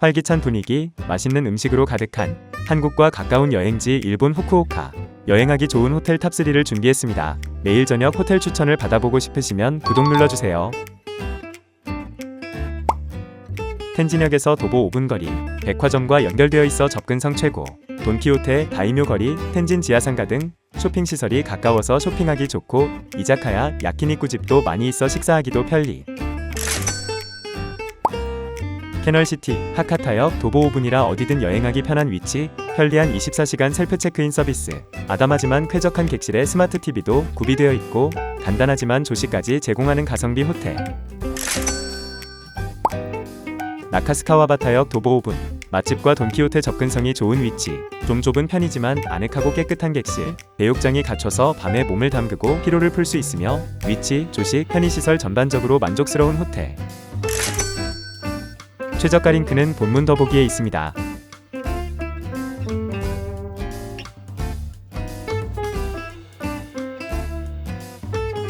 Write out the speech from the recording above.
활기찬 분위기, 맛있는 음식으로 가득한 한국과 가까운 여행지 일본 후쿠오카. 여행하기 좋은 호텔 탑3를 준비했습니다. 매일 저녁 호텔 추천을 받아보고 싶으시면 구독 눌러주세요. 텐진역에서 도보 5분 거리, 백화점과 연결되어 있어 접근성 최고, 돈키호테, 다이묘 거리, 텐진 지하상가 등 쇼핑 시설이 가까워서 쇼핑하기 좋고 이자카야, 야키니쿠 집도 많이 있어 식사하기도 편리. 캐널시티, 하카타역, 도보 5분이라 어디든 여행하기 편한 위치, 편리한 24시간 셀프 체크인 서비스, 아담하지만 쾌적한 객실에 스마트 TV도 구비되어 있고 간단하지만 조식까지 제공하는 가성비 호텔. 나카스카와바타역 도보 5분 맛집과 돈키호테 접근성이 좋은 위치. 좀 좁은 편이지만 아늑하고 깨끗한 객실. 배욕장이 갖춰서 밤에 몸을 담그고 피로를 풀 수 있으며 위치, 조식, 편의시설 전반적으로 만족스러운 호텔 최저가 링크는 본문 더보기에 있습니다.